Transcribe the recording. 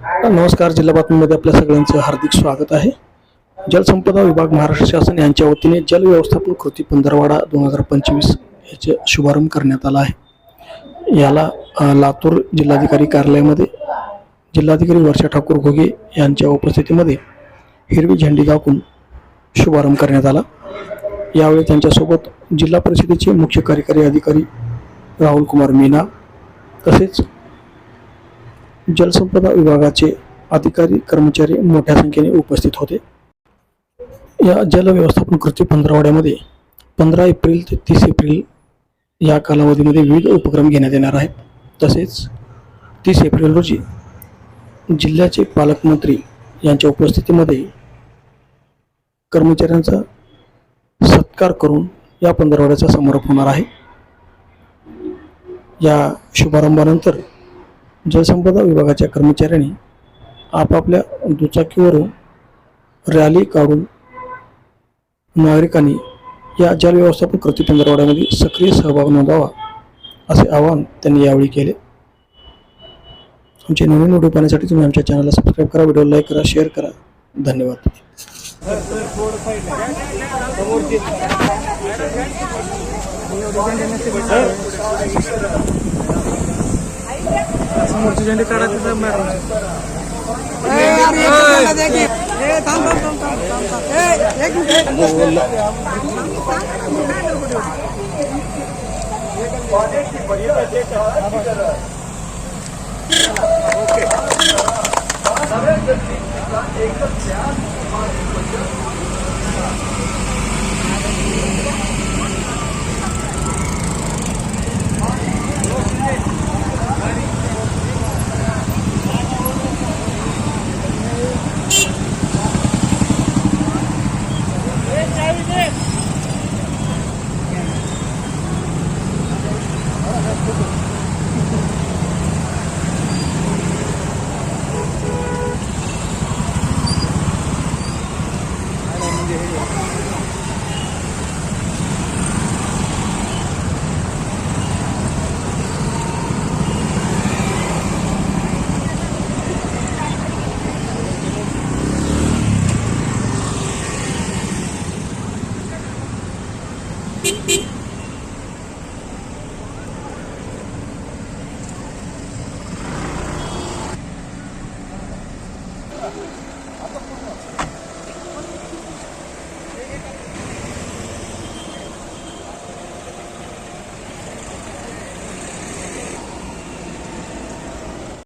नमस्कार जिल्हा बातमीमध्ये आपल्या सगळ्यांचं हार्दिक स्वागत आहे. जलसंपदा विभाग महाराष्ट्र शासन यांच्या वतीने जल व्यवस्थापन कृती पंधरवाडा दोन हजार पंचवीस याचे शुभारंभ करण्यात आला आहे. याला लातूर जिल्हाधिकारी कार्यालयामध्ये जिल्हाधिकारी वर्षा ठाकूर घोगे यांच्या उपस्थितीमध्ये हिरवी झेंडी दाखवून शुभारंभ करण्यात आला. यावेळी त्यांच्यासोबत जिल्हा परिषदेचे मुख्य कार्यकारी अधिकारी राहुल कुमार मीना तसेच जलसंपदा विभागाचे अधिकारी कर्मचारी मोठ्या संख्येने उपस्थित होते. या जल व्यवस्थापन कृती पंधरवाड्यामध्ये पंधरा एप्रिल ते तीस एप्रिल या कालावधीमध्ये विविध उपक्रम घेण्यात येणार आहेत. तसेच तीस एप्रिल रोजी जिल्ह्याचे पालकमंत्री यांच्या उपस्थितीमध्ये कर्मचाऱ्यांचा सत्कार करून या पंधरावड्याचा समारोप होणार आहे. या शुभारंभानंतर जलसंपदा विभागाच्या कर्मचाऱ्यांनी आपापल्या दुचाकीवरून रॅली काढून नागरिकांनी या जल व्यवस्थापन कृती पंधरवड्यामध्ये सक्रिय सहभाग नोंदवावा असे आवाहन त्यांनी यावेळी केले. आमचे नवीन व्हिडिओ पाहण्यासाठी तुम्ही आमच्या चॅनलला सबस्क्राईब करा व्हिडिओ लाईक करा शेअर करा. धन्यवाद. समोरची झेंडी काढा तिथं मॅडम 아까